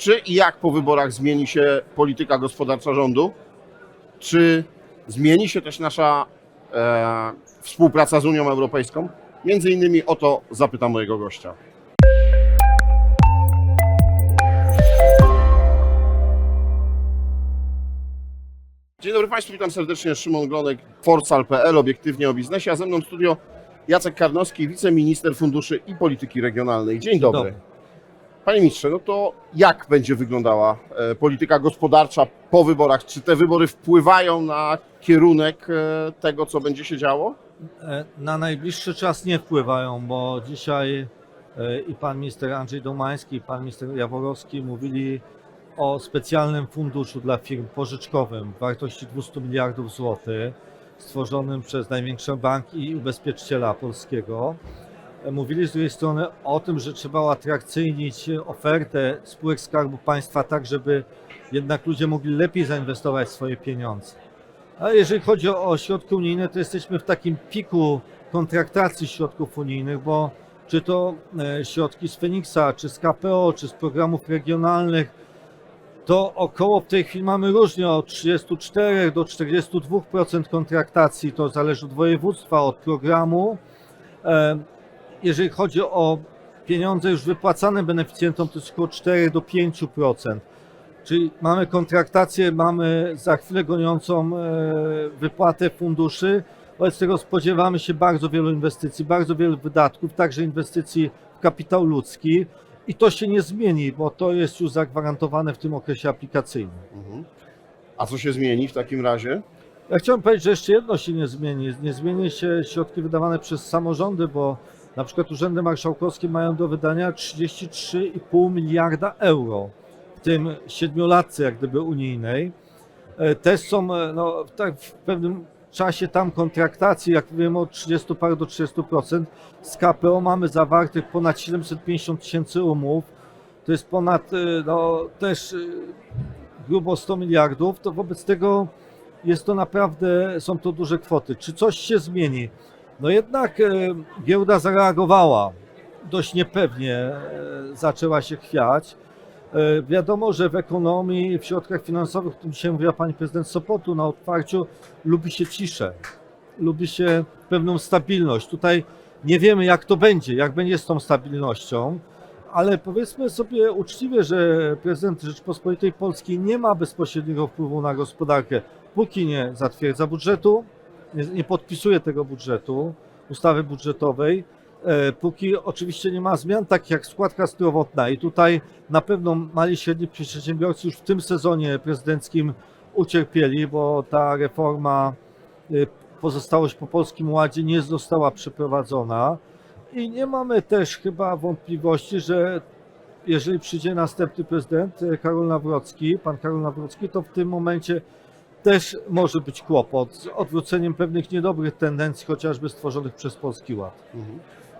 Czy i jak po wyborach zmieni się polityka gospodarcza rządu? Czy zmieni się też nasza e, współpraca z Unią Europejską? Między innymi o to zapytam mojego gościa. Dzień dobry Państwu, witam serdecznie. Szymon Glonek, Forsal.pl, obiektywnie o biznesie, a ze mną w studio Jacek Karnowski, wiceminister funduszy i polityki regionalnej. Dzień dobry. dobry. Panie ministrze, no to jak będzie wyglądała e, polityka gospodarcza po wyborach? Czy te wybory wpływają na kierunek e, tego, co będzie się działo? E, Na najbliższy czas nie wpływają, bo dzisiaj i pan minister Andrzej Domański, i pan minister Jaworowski mówili o specjalnym funduszu dla firm pożyczkowym w wartości 200 miliardów złotych, stworzonym przez największy bank i ubezpieczyciela polskiego. E, Mówili z drugiej strony o tym, że trzeba uatrakcyjnić ofertę spółek Skarbu Państwa tak, żeby jednak ludzie mogli lepiej zainwestować swoje pieniądze. A jeżeli chodzi o, środki unijne, to jesteśmy w takim piku kontraktacji środków unijnych, bo czy to e, środki z Feniksa, czy z KPO, czy z programów regionalnych, to około w tej chwili mamy różnie od 34 do 42% kontraktacji, to zależy od województwa, od programu. Jeżeli chodzi o pieniądze już wypłacane beneficjentom, to jest około 4 do 5%. Czyli mamy kontraktację, mamy za chwilę goniącą e, wypłatę funduszy. Wobec tego spodziewamy się bardzo wielu inwestycji, bardzo wielu wydatków, także inwestycji w kapitał ludzki. I to się nie zmieni, bo to jest już zagwarantowane w tym okresie aplikacyjnym. Mhm. A co się zmieni w takim razie? Ja chciałem powiedzieć, że jeszcze jedno się nie zmieni. Nie zmieni się środki wydawane przez samorządy, bo na przykład urzędy marszałkowskie mają do wydania 33,5 miliarda euro, w tym siedmiolatce jak gdyby unijnej. E, Też są e, no, tak w pewnym czasie tam kontraktacji, jak wiemy od 30 par do 30%. Z KPO mamy zawartych ponad 750 tysięcy umów. To jest ponad e, no, też grubo 100 miliardów. To wobec tego jest to naprawdę, są to duże kwoty. Czy coś się zmieni? No jednak e, giełda zareagowała dość niepewnie, e, zaczęła się chwiać. E, wiadomo, że w ekonomii, w środkach finansowych, o tym dzisiaj mówiła pani prezydent Sopotu na otwarciu, lubi się ciszę, lubi się pewną stabilność. Tutaj nie wiemy, jak to będzie, jak będzie z tą stabilnością, ale powiedzmy sobie uczciwie, że prezydent Rzeczpospolitej Polskiej nie ma bezpośredniego wpływu na gospodarkę, póki nie zatwierdza budżetu, nie, nie podpisuje tego budżetu, ustawy budżetowej, e, póki oczywiście nie ma zmian takich jak składka zdrowotna. I tutaj na pewno mali i średni przedsiębiorcy już w tym sezonie prezydenckim ucierpieli, bo ta reforma y, pozostałość po Polskim Ładzie nie została przeprowadzona. I nie mamy też chyba wątpliwości, że jeżeli przyjdzie następny prezydent, e, Karol Nawrocki, pan Karol Nawrocki, to w tym momencie też może być kłopot z odwróceniem pewnych niedobrych tendencji, chociażby stworzonych przez Polski Ład.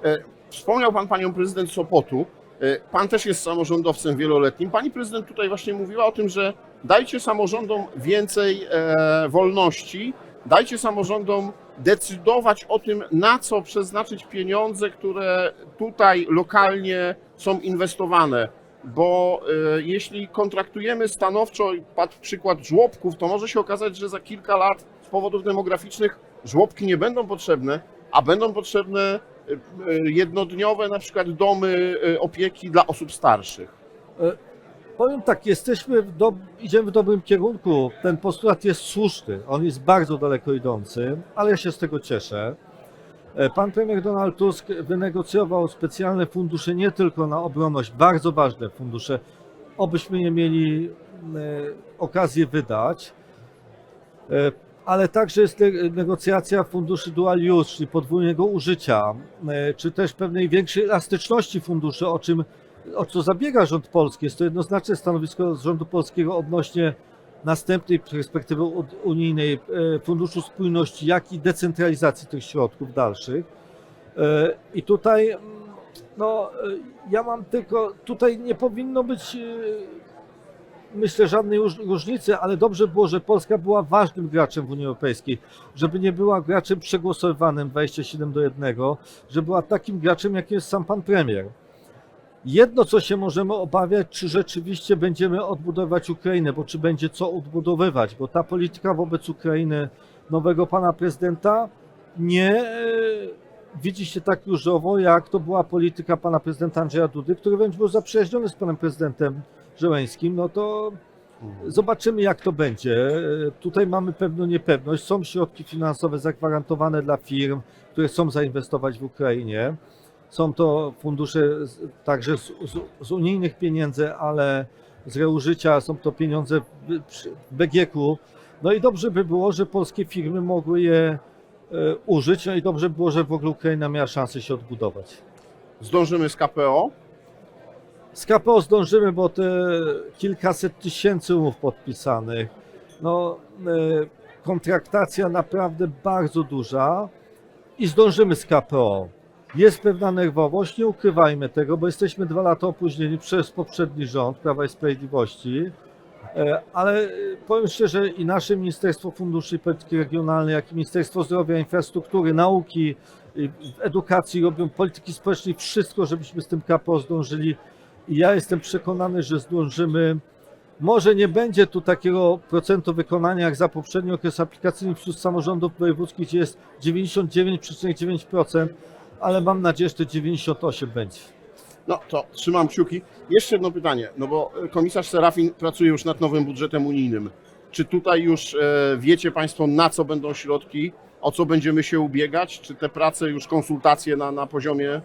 E, Wspomniał Pan Panią Prezydent Sopotu. E, Pan też jest samorządowcem wieloletnim. Pani Prezydent tutaj właśnie mówiła o tym, że dajcie samorządom więcej e, wolności, dajcie samorządom decydować o tym, na co przeznaczyć pieniądze, które tutaj lokalnie są inwestowane. Bo e, jeśli kontraktujemy stanowczo, padł przykład żłobków, to może się okazać, że za kilka lat z powodów demograficznych żłobki nie będą potrzebne, a będą potrzebne e, jednodniowe na przykład domy e, opieki dla osób starszych. Powiem tak, jesteśmy w do, idziemy w dobrym kierunku. Ten postulat jest słuszny, on jest bardzo daleko idący, ale ja się z tego cieszę. E, Pan premier Donald Tusk wynegocjował specjalne fundusze nie tylko na obronność, bardzo ważne fundusze, obyśmy je mieli e, okazję wydać, e, ale także jest ne- negocjacja funduszy dual use, czyli podwójnego użycia, czy też pewnej większej elastyczności funduszy, o czym o co zabiega rząd polski. Jest to jednoznaczne stanowisko rządu polskiego odnośnie następnej perspektywy unijnej e, Funduszu Spójności, jak i decentralizacji tych środków dalszych. E, I tutaj, mm, no, e, ja mam tylko, tutaj nie powinno być, myślę, żadnej róż- różnicy, ale dobrze było, że Polska była ważnym graczem w Unii Europejskiej, żeby nie była graczem przegłosowywanym 27 do 1, że była takim graczem, jakim jest sam pan premier. Jedno, co się możemy obawiać, czy rzeczywiście będziemy odbudowywać Ukrainę, bo czy będzie co odbudowywać, bo ta polityka wobec Ukrainy nowego pana prezydenta nie e, widzi się tak różowo, jak to była polityka pana prezydenta Andrzeja Dudy, który wręcz był zaprzyjaźniony z panem prezydentem Żeleńskim, no to Zobaczymy, jak to będzie. E, Tutaj mamy pewną niepewność. Są środki finansowe zagwarantowane dla firm, które chcą zainwestować w Ukrainie. Są to fundusze z- także z, z, z unijnych pieniędzy, ale z reużycia są to pieniądze w, BGK-u. No i dobrze by było, że polskie firmy mogły je e, użyć. No i dobrze by było, że w ogóle Ukraina miała szansę się odbudować. Zdążymy z KPO. Z KPO zdążymy, bo te kilkaset tysięcy umów podpisanych, no e, kontraktacja naprawdę bardzo duża i zdążymy z KPO. Jest pewna nerwowość, nie ukrywajmy tego, bo jesteśmy dwa lata opóźnieni przez poprzedni rząd Prawa i Sprawiedliwości, E, ale e, powiem szczerze, i nasze Ministerstwo Funduszy i Polityki Regionalnej, jak i Ministerstwo Zdrowia, Infrastruktury, Nauki, edukacji robią polityki społecznej wszystko, żebyśmy z tym KPO zdążyli. I ja jestem przekonany, że zdążymy. Może nie będzie tu takiego procentu wykonania jak za poprzedni okres aplikacyjny wśród samorządów wojewódzkich, gdzie jest 99,9%, ale mam nadzieję, że to 98 będzie. No to trzymam kciuki. Jeszcze jedno pytanie, no bo komisarz Serafin pracuje już nad nowym budżetem unijnym. Czy tutaj już e, wiecie Państwo, na co będą środki, o co będziemy się ubiegać? Czy te prace, już konsultacje na, na poziomie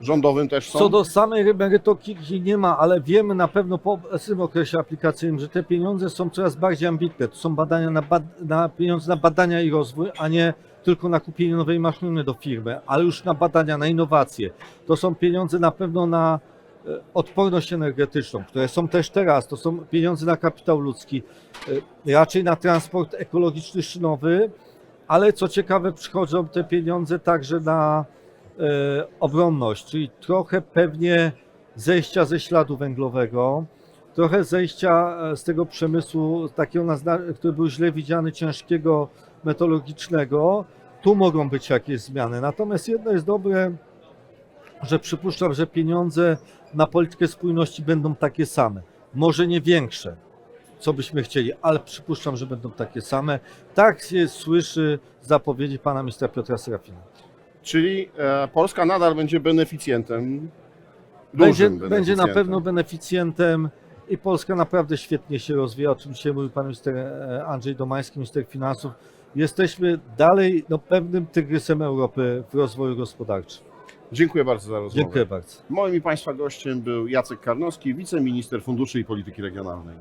rządowym też są? Co do samej merytoryki nie ma, ale wiemy na pewno po obecnym okresie aplikacyjnym, że te pieniądze są coraz bardziej ambitne. To są badania na, bad- na pieniądze na badania i rozwój, a nie tylko na kupienie nowej maszyny do firmy, ale już na badania, na innowacje. To są pieniądze na pewno na e, odporność energetyczną, które są też teraz. To są pieniądze na kapitał ludzki, e, raczej na transport ekologiczny szynowy, ale co ciekawe, przychodzą te pieniądze także na e, obronność, czyli trochę pewnie zejścia ze śladu węglowego, trochę zejścia z tego przemysłu, takiego, który był źle widziany, ciężkiego, metalogicznego. Tu mogą być jakieś zmiany. Natomiast jedno jest dobre, że przypuszczam, że pieniądze na politykę spójności będą takie same. Może nie większe, co byśmy chcieli, ale przypuszczam, że będą takie same. Tak się słyszy zapowiedzi pana ministra Piotra Serafina. Czyli e, Polska nadal będzie beneficjentem. Będzie, dużym będzie na beneficjentem. pewno beneficjentem i Polska naprawdę świetnie się rozwija, o czym dzisiaj mówił pan minister e, Andrzej Domański, minister finansów. Jesteśmy dalej no, pewnym tygrysem Europy w rozwoju gospodarczym. Dziękuję bardzo za rozmowę. Dziękuję bardzo. Moim i Państwa gościem był Jacek Karnowski, wiceminister funduszy i polityki regionalnej.